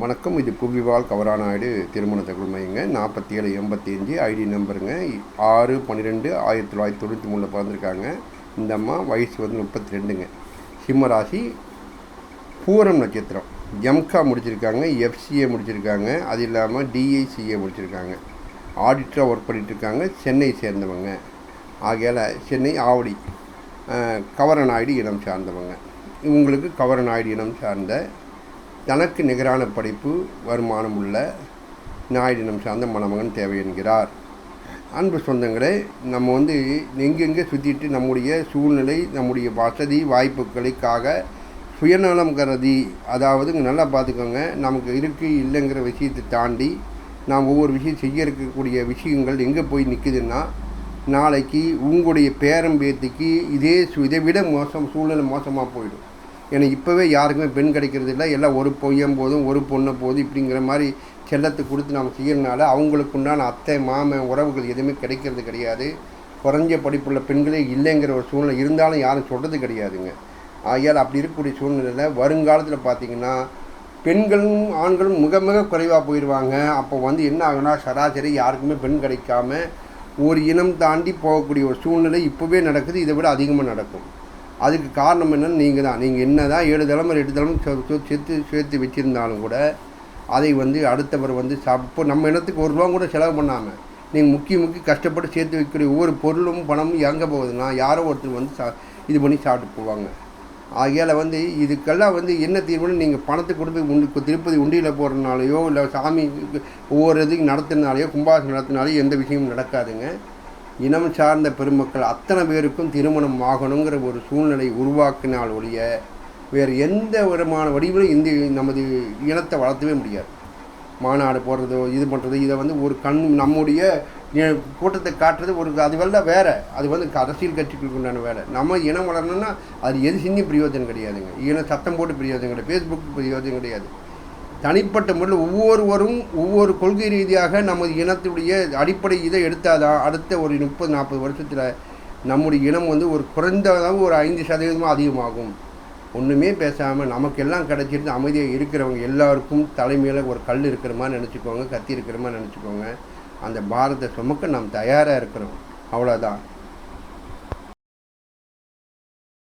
வணக்கம். இது புவிவால் கவரானாயுடு திருமண தகவல் மையங்க நாற்பத்தி ஏழு எண்பத்தி அஞ்சு ஐடி நம்பருங்க. ஆறு பன்னிரெண்டு ஆயிரத்தி தொள்ளாயிரத்தி தொண்ணூற்றி மூணில் பிறந்திருக்காங்க. இந்த அம்மா வயசு வந்து முப்பத்தி ரெண்டுங்க சிம்மராசி பூரம் நட்சத்திரம். எம்கா முடிச்சிருக்காங்க எஃப்சிஏ முடிச்சிருக்காங்க. அது இல்லாமல் டிஐசிஏ முடிச்சிருக்காங்க. ஆடிட்டராக ஒர்க் பண்ணிகிட்ருக்காங்க இருக்காங்க சென்னை சேர்ந்தவங்க. ஆகையால் சென்னை ஆவடி கவரநாயுடு இனம் சார்ந்தவங்க. இவங்களுக்கு கவரநாயுடு இனம் சார்ந்த தனக்கு நிகரான படிப்பு வருமானம் உள்ள நாயுடினம் சார்ந்த மணமகன் தேவை என்கிறார். அன்பு சொந்தங்களே நம்ம வந்து எங்கெங்கே சுற்றிட்டு நம்முடைய சூழ்நிலை நம்முடைய வசதி வாய்ப்புகளுக்காக சுயநலம் கருதி அதாவது நல்லா பார்த்துக்கோங்க நமக்கு இருக்குது இல்லைங்கிற விஷயத்தை தாண்டி நாம் ஒவ்வொரு விஷயம் செய்ய இருக்கக்கூடிய விஷயங்கள் எங்கே போய் நிற்குதுன்னா நாளைக்கு உங்களுடைய பேரம்பேத்திக்கு இதே சு இதை விட மோசம் சூழ்நிலை மோசமாக போயிடும். ஏன்னா இப்போவே யாருக்குமே பெண் கிடைக்கிறது இல்லை. எல்லாம் ஒரு பொய்யம் போதும் ஒரு பொண்ணை போதும் இப்படிங்கிற மாதிரி செல்லத்தை கொடுத்து நாம் செய்யறதுனால அவங்களுக்கு உண்டான அத்தை மாமன் உறவுகள் எதுவுமே கிடைக்கிறது கிடையாது. குறைஞ்ச படிப்புள்ள பெண்களே இல்லைங்கிற ஒரு சூழ்நிலை இருந்தாலும் யாரும் சொல்கிறது கிடையாதுங்க. ஆகையால் அப்படி இருக்கக்கூடிய சூழ்நிலையில் வருங்காலத்தில் பார்த்தீங்கன்னா பெண்களும் ஆண்களும் மிக மிக குறைவாக போயிடுவாங்க அப்போ வந்து என்ன ஆகுனா சராசரி யாருக்குமே பெண் கிடைக்காம ஒரு இனம் தாண்டி போகக்கூடிய ஒரு சூழ்நிலை இப்போவே நடக்குது. இதை விட அதிகமாக நடக்கும். அதுக்கு காரணம் என்னென்னு நீங்கள் தான் நீங்கள் என்ன தான் ஏழு தலைமுறை எட்டு தலைமுறை சேர்த்து சேர்த்து வச்சுருந்தாலும் கூட அதை வந்து அடுத்தவர் வந்து சாப்பிட்டு நம்ம இனத்துக்கு ஒரு ரூபா கூட செலவு பண்ணாமல் நீங்கள் முக்கிய முக்கிய கஷ்டப்பட்டு சேர்த்து வைக்கக்கூடிய ஒவ்வொரு பொருளும் பணமும் எங்கே போகுதுன்னா யாரோ ஒருத்தர் வந்து சா இது பண்ணி சாப்பிட்டு போவாங்க. ஆகையால் வந்து இதுக்கெல்லாம் வந்து என்ன தீர்வுன்னு நீங்கள் பணத்தை கொடுத்து உண்டு திருப்பதி உண்டியில் போடுறதுனாலையோ இல்லை சாமி ஒவ்வொரு இதுக்கு நடத்துனாலையோ கும்பாசம் நடத்தினாலையோ எந்த விஷயமும் நடக்காதுங்க. இனம் சார்ந்த பெருமக்கள் அத்தனை பேருக்கும் திருமணம் ஆகணுங்கிற ஒரு சூழ்நிலை உருவாக்கினால் ஒழிய வேறு எந்த விதமான வடிவிலும் இந்த நமது இனத்தை வளர்த்தவே முடியாது. மாநாடு போடுறதோ இது பண்ணுறது இதை வந்து ஒரு கண் நம்முடைய கூட்டத்தை காட்டுறது ஒரு அது வெள்ள வேறு. அது வந்து அரசியல் கட்சிகளுக்கு உண்டான வேலை. நம்ம இனம் வளரணும்னா அது எது சின்னி பிரயோஜனம் கிடையாதுங்க. இன சத்தம் போட்டு பிரயோஜனம் கிடையாது. ஃபேஸ்புக் பிரயோஜனம் கிடையாது. தனிப்பட்ட முறையில் ஒவ்வொருவரும் ஒவ்வொரு கொள்கை ரீதியாக நமது இனத்துடைய அடிப்படை இதை எடுத்தாதான் அடுத்த ஒரு முப்பது நாற்பது வருஷத்தில் நம்முடைய இனம் வந்து ஒரு குறைந்ததாக ஒரு ஐந்து சதவீதமாக அதிகமாகும். ஒன்றுமே பேசாமல் நமக்கெல்லாம் கிடைச்சிருந்து அமைதியாக இருக்கிறவங்க எல்லாருக்கும் தலைமையில் ஒரு கல் இருக்கிற மாதிரி நினச்சிக்கோங்க கத்தி இருக்கிற மாதிரி நினச்சிக்கோங்க. அந்த பாரத்தை சுமக்க நாம் தயாராக இருக்கிறோம். அவ்வளோதான்